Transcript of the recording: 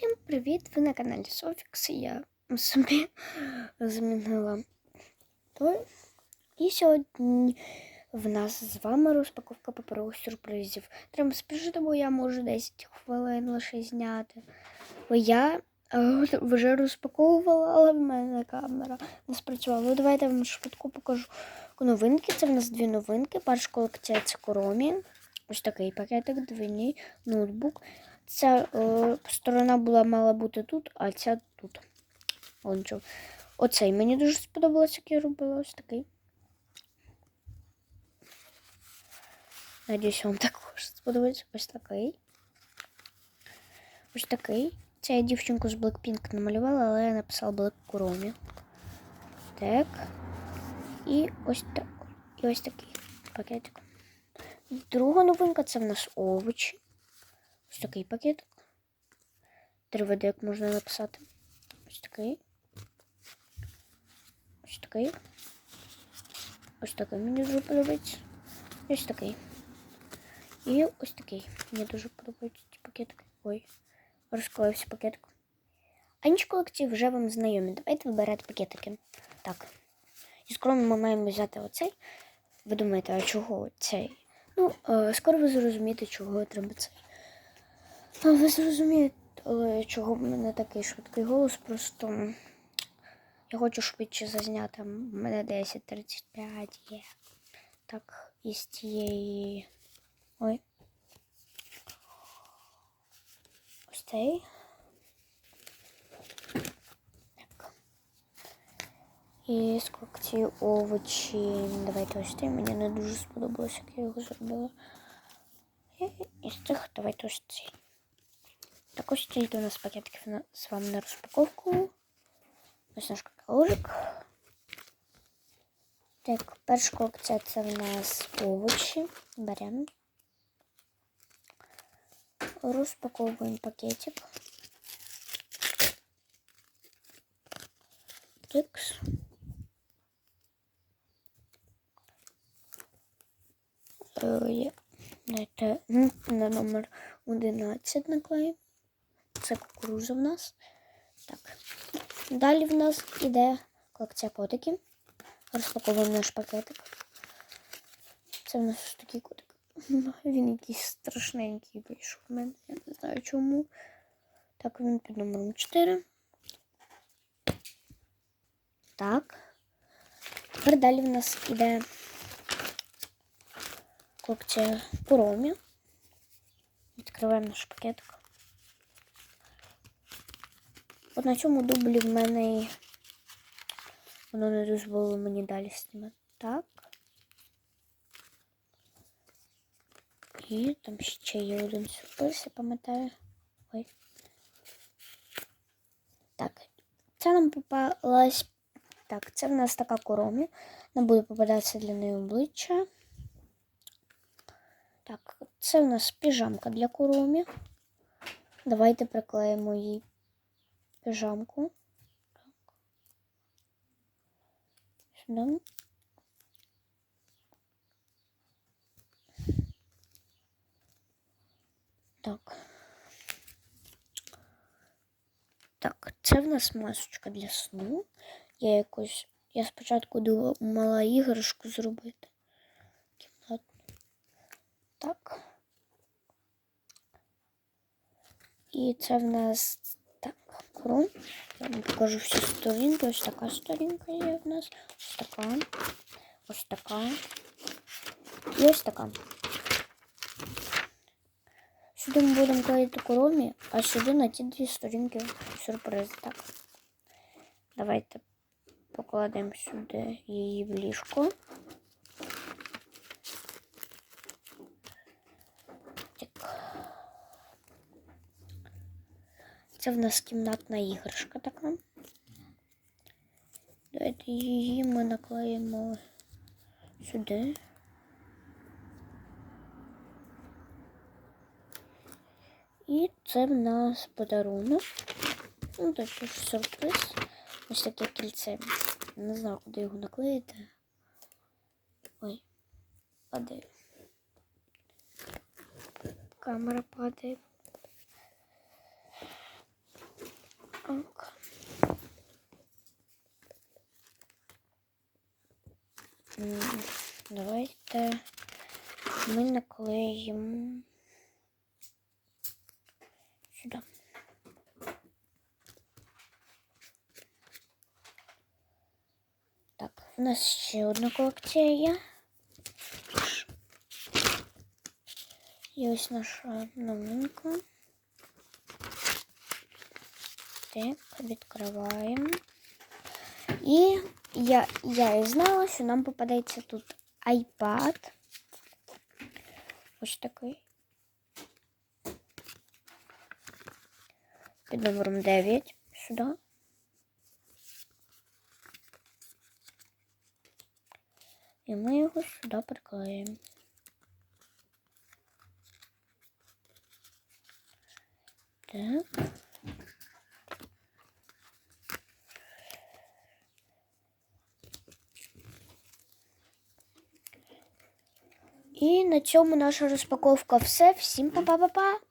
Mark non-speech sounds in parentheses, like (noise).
Всім привіт! Ви на каналі Софікс. Я собі (laughs) змінила той. І сьогодні в нас з вами розпаковка паперових сюрпризів. Треба спішити, бо я можу 10 хвилин лише зняти. Бо я е, (laughs) вже розпаковувала, але в мене камера не спрацювала. Ну, давайте я вам швидко покажу новинки. Це в нас дві новинки. Перша колекція це Коромі. Ось такий пакетик, двійний ноутбук. Ця е, сторона була мала бути тут, а ця тут. Вон що. Оцей мені дуже сподобалось, як я робила ось такий. Надіюсь, вам (laughs) також сподобається ось такий. Ось такий. Це я дівчинку з Blackpink намалювала, але я написала Black Chromie. Так. І ось так. І ось такий пакетик. Друга новинка це в нас овочі. Ось такий пакетик. Як можна написати. Ось такий. Ось такий. Ось такий мені дуже подобається. Ось такий. І ось такий. Мені дуже подобається ці пакетики. Ой, розклеївся пакетик. А інші колекції вже вам знайомі. Давайте вибирати пакетики. Так. І скоро ми маємо взяти оцей. Ви думаєте, а чого цей? Ну, е, скоро ви зрозумієте, чого треба цей. А ви зрозумієте, чого в мене такий швидкий голос, просто я хочу швидше зазняти. У мене 10.35 є. Так, із тієї. Ой. Ось цей. Так. І скільки ці овочі. Давайте ось цей. Мені не дуже сподобалось, як я його зробила. І із цих давайте ось цей. Ось тільки у нас пакетиків на, з вами на розпаковку. Ось наш каталожик. Так, перша колекція це в нас овочі. Беремо. Розпаковуємо пакетик. Тикс. Е, Дайте на номер 11 наклеїмо. Це кукуруза в нас. Так. Далі в нас іде колекція котиків. Розпаковуємо наш пакетик. Це в нас такий котик. (laughs) Він якийсь страшненький вийшов в мене. Я не знаю чому. Так, він під номером 4. Так. Тепер далі в нас іде колекція коромі. Відкриваємо наш пакетик. От на цьому дублі в мене воно не дозволило мені далі знімати. Так. І там ще є один сюрприз, я пам'ятаю. Ой. Так. Це нам попалась. Так, це в нас така коромі. Не буде попадатися для неї обличчя. Так, це в нас піжамка для коромі. Давайте приклеїмо її пижамку. Так. Сюди. Так. Так, це в нас масочка для сну. Я якось. Я спочатку думала іграшку зробити. Кімнатну. Так. І це в нас кром. Я вам покажу всі сторінки. Ось така сторінка є в нас. Ось така. Ось така. І ось така. Сюди ми будемо клеїти коромі, а сюди на ті дві сторінки сюрприз. Так. Давайте покладемо сюди її в ліжко. Це в нас кімнатна іграшка така. Давайте її ми наклеїмо сюди. І це в нас подарунок. Ну, тобто сюрприз. Ось таке кільце. Не знаю, куди його наклеїти. Ой, падає. Камера падає. Так. М, Давайте ми наклеїмо сюди. Так, у нас ще одна колекція є. І ось наша новинка. Так, відкриваємо. І я, я і знала, що нам попадається тут iPad. Ось такий. Під номером 9. Сюди. І ми його сюди приклеїмо. Так. І на цьому наша розпаковка все. Всім па-па-па-па!